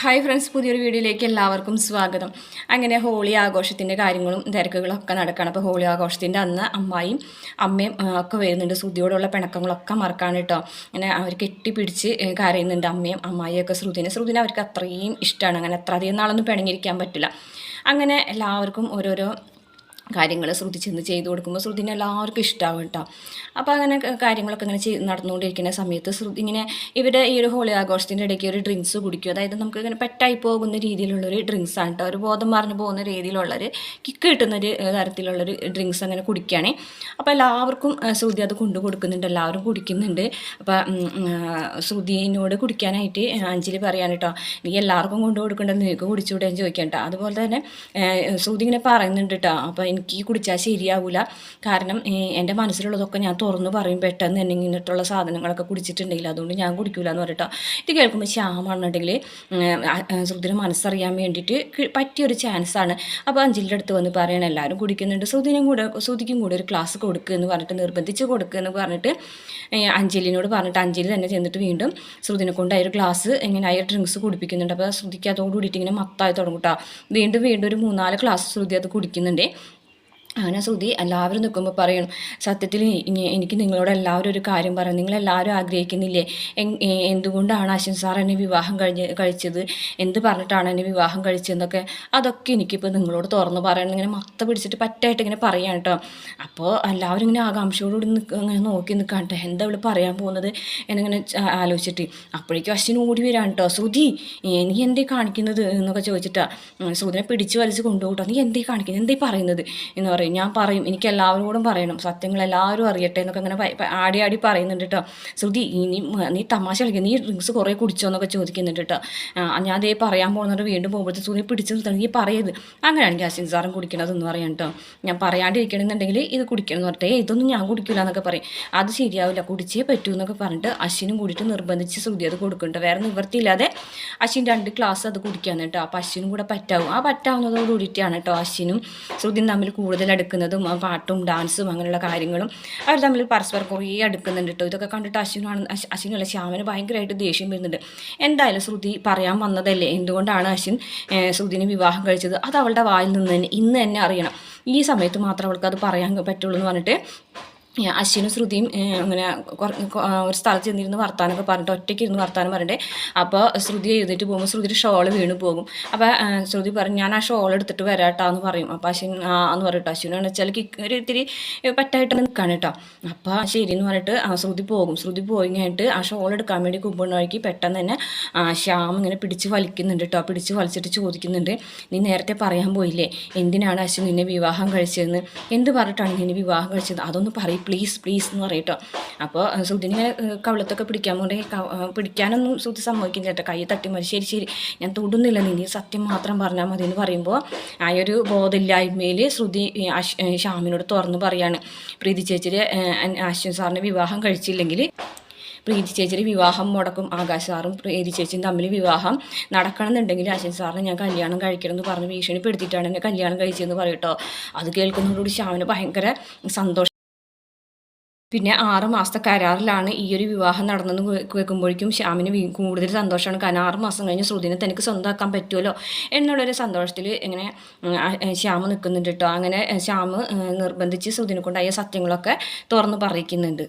Hi friends പുതിയൊരു വീഡിയോയിലേക്ക് എല്ലാവർക്കും സ്വാഗതം. അങ്ങനെ ഹോളി ആഘോഷത്തിന്റെ കാര്യങ്ങളും തിരക്കുകളൊക്കെ നടക്കുകയാണ് അപ്പോൾ ഹോളി ആഘോഷത്തിന്റെ അന്ന് അമ്മായും അമ്മയും ഒക്കെ വരുന്നുണ്ട്. ശ്രുതിയോടുള്ള പിണക്കങ്ങളൊക്കെ മറക്കാണ് കേട്ടോ. അങ്ങനെ അവർ കെട്ടിപ്പിടിച്ച് കരയുന്നുണ്ട് അമ്മയും അമ്മായിയൊക്കെ ശ്രുതിനെ. ശ്രുതിനെ അവർക്ക് അത്രയും ഇഷ്ടമാണ് അങ്ങനെ അത്ര അധികം നാളൊന്നും പിണങ്ങിയിരിക്കാൻ പറ്റില്ല. അങ്ങനെ എല്ലാവർക്കും ഓരോരോ കാര്യങ്ങൾ ശ്രുതി ചെന്ന് ചെയ്തു കൊടുക്കുമ്പോൾ ശ്രുതിനെ എല്ലാവർക്കും ഇഷ്ടമാവും കേട്ടോ അപ്പോൾ അങ്ങനെ കാര്യങ്ങളൊക്കെ ഇങ്ങനെ ചെയ്ത് നടന്നുകൊണ്ടിരിക്കുന്ന സമയത്ത് ശ്രുതി ഇങ്ങനെ ഇവരുടെ ഈ ഒരു ഹോളി ആഘോഷത്തിന്റെ ഇടയ്ക്ക് ഒരു ഡ്രിങ്ക്സ് കുടിക്കും. അതായത് നമുക്ക് ഇങ്ങനെ പെട്ടായി പോകുന്ന രീതിയിലുള്ളൊരു ഡ്രിങ്ക്സ് ആണ് കേട്ടോ ഒരു ബോധം മറിഞ്ഞു പോകുന്ന രീതിയിലുള്ളൊരു കിക്ക് കിട്ടുന്നൊരു തരത്തിലുള്ളൊരു ഡ്രിങ്ക്സ് അങ്ങനെ കുടിക്കുകയാണ് അപ്പോൾ എല്ലാവർക്കും ശ്രുതി അത് കൊണ്ടു കൊടുക്കുന്നുണ്ട്. എല്ലാവരും കുടിക്കുന്നുണ്ട്. അപ്പോൾ ശ്രുതിനോട് കുടിക്കാനായിട്ട് അഞ്ജലി പറയാൻ കേട്ടോ നീ എല്ലാവർക്കും കൊണ്ടു കൊടുക്കേണ്ടത് നിനക്ക് കുടിച്ചുകൂടെ? എന്ന് ചോദിക്കാം കേട്ടോ അതുപോലെ തന്നെ ശ്രുതി ഇങ്ങനെ പറയുന്നുണ്ട് കേട്ടോ അപ്പോൾ എനിക്ക് കുടിച്ചാൽ ശരിയാവില്ല കാരണം എന്റെ മനസ്സിലുള്ളതൊക്കെ ഞാൻ തുറന്ന് പറയും പെട്ടെന്ന് തന്നെ ഇങ്ങനെയുള്ള സാധനങ്ങളൊക്കെ കുടിച്ചിട്ടുണ്ടെങ്കിൽ അതുകൊണ്ട് ഞാൻ കുടിക്കില്ല എന്ന് പറഞ്ഞിട്ടോ ഇത് കേൾക്കുമ്പോൾ ശ്യാമാണെന്നുണ്ടെങ്കിൽ ശ്രുതിന് മനസ്സറിയാൻ വേണ്ടിയിട്ട് പറ്റിയൊരു ചാൻസാണ് അപ്പോൾ അഞ്ചിലിന്റെ അടുത്ത് വന്ന് പറയണം എല്ലാവരും കുടിക്കുന്നുണ്ട്. ശ്രുതിനും കൂടെ ശ്രുതിക്കും കൂടെ ഒരു ക്ലാസ് കൊടുക്കുക എന്ന് പറഞ്ഞിട്ട് നിർബന്ധിച്ച് കൊടുക്കുക എന്ന് പറഞ്ഞിട്ട് അഞ്ജലിനോട് പറഞ്ഞിട്ട് അഞ്ജലി തന്നെ ചെന്നിട്ട് വീണ്ടും ശ്രുതിനെ കൊണ്ട് ഒരു ഗ്ലാസ് ഇങ്ങനെ ആ ഡ്രിങ്ക്സ് കുടിപ്പിക്കുന്നുണ്ട്. അപ്പോൾ ശ്രുതിക്ക് അതോട് കൂടിയിട്ട് ഇങ്ങനെ മത്തായി തുടങ്ങും കേട്ടോ വീണ്ടും വീണ്ടും ഒരു മൂന്നാൽ ഗ്ലാസ് ശ്രുതി അത് കുടിക്കുന്നുണ്ട്. അങ്ങനെ ശ്രുതി എല്ലാവരും നിൽക്കുമ്പോൾ പറയണം സത്യത്തിൽ എനിക്ക് നിങ്ങളോട് എല്ലാവരും ഒരു കാര്യം പറയാം. നിങ്ങളെല്ലാവരും ആഗ്രഹിക്കുന്നില്ലേ? എന്തുകൊണ്ടാണ് അശ്വിൻ സാർ എന്നെ വിവാഹം കഴിഞ്ഞ് കഴിച്ചത്? എന്ത് പറഞ്ഞിട്ടാണ് എന്നെ വിവാഹം കഴിച്ചതെന്നൊക്കെ? അതൊക്കെ എനിക്കിപ്പോൾ നിങ്ങളോട് തുറന്ന് പറയണം. ഇങ്ങനെ മത്ത പിടിച്ചിട്ട് പറ്റായിട്ട് ഇങ്ങനെ പറയാം കേട്ടോ. അപ്പോൾ എല്ലാവരും ഇങ്ങനെ ആകാംക്ഷയോടുകൂടി നിൽക്കുക ഇങ്ങനെ നോക്കി നിൽക്കാൻ കേട്ടോ. എന്താ ഇവിടെ പറയാൻ പോകുന്നത് എന്നിങ്ങനെ ആലോചിച്ചിട്ട്. അപ്പോഴേക്കും അശ്വിൻ ഓടി വരാൻ കേട്ടോ. ശ്രുതി നീ എന്തേ കാണിക്കുന്നത്? എന്നൊക്കെ ചോദിച്ചിട്ടാ. ഉം, ശ്രുതിനെ പിടിച്ച് വലിച്ച് കൊണ്ടുപോകട്ടോ. നീ എന്തേ കാണിക്കുന്നത് എന്തേ പറയുന്നത്? എന്ന് പറയും. ഞാൻ പറയും എനിക്ക് എല്ലാവരോടും പറയണം. സത്യങ്ങൾ എല്ലാവരും അറിയട്ടെ എന്നൊക്കെ അങ്ങനെ ആടി ആടി പറയുന്നുണ്ട് കേട്ടോ ശ്രുതി ഇനി നീ തമാശ കളിക്കുക നീ ഡ്രിങ്ക്സ് കുറേ കുടിച്ചോ എന്നൊക്കെ ചോദിക്കുന്നുണ്ട് കേട്ടോ ഞാൻ അതേ പറയാൻ പോകുന്നുണ്ട് വീണ്ടും പോകുമ്പോഴത്തെ ശ്രുതി പിടിച്ച് നിർത്തണം. നീ പറയത് അങ്ങനെയാണെങ്കിൽ അശ്വിൻ സാറും കുടിക്കണതെന്ന് പറയാം കേട്ടോ ഞാൻ പറയാണ്ടിരിക്കണമെന്നുണ്ടെങ്കിൽ ഇത് കുടിക്കണം എന്ന് പറഞ്ഞിട്ട് "ഏയ്, ഇതൊന്നും ഞാൻ കുടിക്കില്ല എന്നൊക്കെ പറയും. അത് ശരിയാവില്ല കുടിച്ചേ പറ്റൂ എന്നൊക്കെ പറഞ്ഞിട്ട് അശ്വിനും കൂടിയിട്ട് നിർബന്ധിച്ച് ശ്രുതി അത് കൊടുക്കുന്നുണ്ട്. വേറെ നിവൃത്തിയില്ലാതെ അശ്വിൻ രണ്ട് ക്ലാസ് അത് കുടിക്കാന്ന് കേട്ടോ അപ്പോൾ അശ്വിനും കൂടെ പറ്റാവും. ആ പറ്റാവുന്നതോട് കൂടിയിട്ടാണ് കേട്ടോ അശ്വിനും ശ്രുതിയും തമ്മിൽ കൂടുതൽ അടുക്കുന്നതും ആ പാട്ടും ഡാൻസും അങ്ങനെയുള്ള കാര്യങ്ങളും അവർ തമ്മിൽ പരസ്പരം കുറേ അടുക്കുന്നുണ്ട് കേട്ടോ ഇതൊക്കെ കണ്ടിട്ട് അശ്വിനാണ് അശ്- അശ്വിനല്ല ശ്യാമിന് ഭയങ്കരമായിട്ട് ദേഷ്യം വരുന്നുണ്ട്. എന്തായാലും ശ്രുതി പറയാൻ വന്നതല്ലേ? എന്തുകൊണ്ടാണ് അശ്വിൻ ശ്രുതിനെ വിവാഹം കഴിച്ചത്? അത് അവളുടെ വായിൽ നിന്ന് തന്നെ ഇന്ന് തന്നെ അറിയണം. ഈ സമയത്ത് മാത്രം അവൾക്ക് അത് പറയാൻ പറ്റുള്ളൂ എന്ന് പറഞ്ഞിട്ട് അശ്വിനും ശ്രുതിയും ഇങ്ങനെ ഒരു സ്ഥലത്ത് ചെന്നിരുന്ന് വർത്താനൊക്കെ പറഞ്ഞിട്ട് ഒറ്റയ്ക്ക് ഇരുന്ന് വർത്താനം പറഞ്ഞിട്ട് അപ്പോൾ ശ്രുതി എഴുതിയിട്ട് പോകുമ്പോൾ ശ്രുതിയുടെ ഷോൾ വീണ് പോകും. അപ്പോൾ ശ്രുതി പറഞ്ഞു ഞാൻ ആ ഷോൾ എടുത്തിട്ട് വരാട്ടോ എന്ന് പറയും. അപ്പോൾ അശ്വിൻ ആ എന്ന് പറയട്ടോ അശ്വിനാണ് വെച്ചാൽ ഒരു ഇത്തിരി പറ്റായിട്ട് നിൽക്കാണ് കേട്ടോ. അപ്പോൾ ശരി എന്ന് പറഞ്ഞിട്ട് ശ്രുതി പോകും. ശ്രുതി പോയി കഴിഞ്ഞിട്ട് ആ ഷോൾ എടുക്കാൻ വേണ്ടി കുമ്പുണ്ണ വഴിക്ക് പെട്ടെന്ന് തന്നെ ശ്യാം ഇങ്ങനെ പിടിച്ച് വലിക്കുന്നുണ്ട് കേട്ടോ. പിടിച്ച് വലിച്ചിട്ട് ചോദിക്കുന്നുണ്ട് നീ നേരത്തെ പറയാൻ പോയില്ലേ? എന്തിനാണ് അശ്വിൻ നിന്നെ വിവാഹം കഴിച്ചതെന്ന്? എന്ത് പറഞ്ഞിട്ടാണ് നിന്നെ വിവാഹം കഴിച്ചത് അതൊന്നും പറയും പ്ലീസ് പ്ലീസ് എന്ന് പറയട്ടോ. അപ്പോൾ സുധിനിങ്ങനെ കവിളത്തൊക്കെ പിടിക്കാൻ പോലെ പിടിക്കാനൊന്നും സുധി സമ്മതിക്കില്ല കേട്ടോ. കൈ തട്ടി മതി ശരി ശരി ഞാൻ തൊടുന്നില്ല നീ സത്യം മാത്രം പറഞ്ഞാൽ മതി എന്ന് പറയുമ്പോൾ ആ ഒരു ബോധമില്ലായ്മയിൽ ശ്രുതി ഷാമിനോട് തുറന്ന് പറയാണ്. പ്രീതി ചേച്ചിയുടെ അശ്വിൻ സാറിന് വിവാഹം കഴിച്ചില്ലെങ്കിൽ പ്രീതി ചേച്ചിയുടെ വിവാഹം മുടക്കും. ആകാശ് സാറും പ്രീതി ചേച്ചിയും തമ്മിൽ വിവാഹം നടക്കണമെന്നുണ്ടെങ്കിൽ അശ്വിൻ സാറിനെ ഞാൻ കല്യാണം കഴിക്കണം എന്ന് പറഞ്ഞ് ഭീഷണിപ്പെടുത്തിയിട്ടാണ് എന്നെ കല്യാണം കഴിച്ചതെന്ന് പറയട്ടോ. അത് കേൾക്കുന്നതോടുകൂടി ശ്യാമിന് ഭയങ്കര സന്തോഷം. പിന്നെ ആറ് മാസത്തെ കരാറിലാണ് ഈ ഒരു വിവാഹം നടന്നെന്ന് കേൾക്കുമ്പോഴേക്കും ശ്യാമിന് കൂടുതൽ സന്തോഷമാണ്. കാരണം ആറ് മാസം കഴിഞ്ഞ് ശ്രുതിനെ തനിക്ക് സ്വന്തമാക്കാൻ പറ്റുമല്ലോ എന്നുള്ളൊരു സന്തോഷത്തിൽ ഇങ്ങനെ ശ്യാമ് നിൽക്കുന്നുണ്ട് കേട്ടോ. അങ്ങനെ ശ്യാമ് നിർബന്ധിച്ച് ശ്രുതിനെ കൊണ്ടായ സത്യങ്ങളൊക്കെ തുറന്ന് പറയിക്കുന്നുണ്ട്.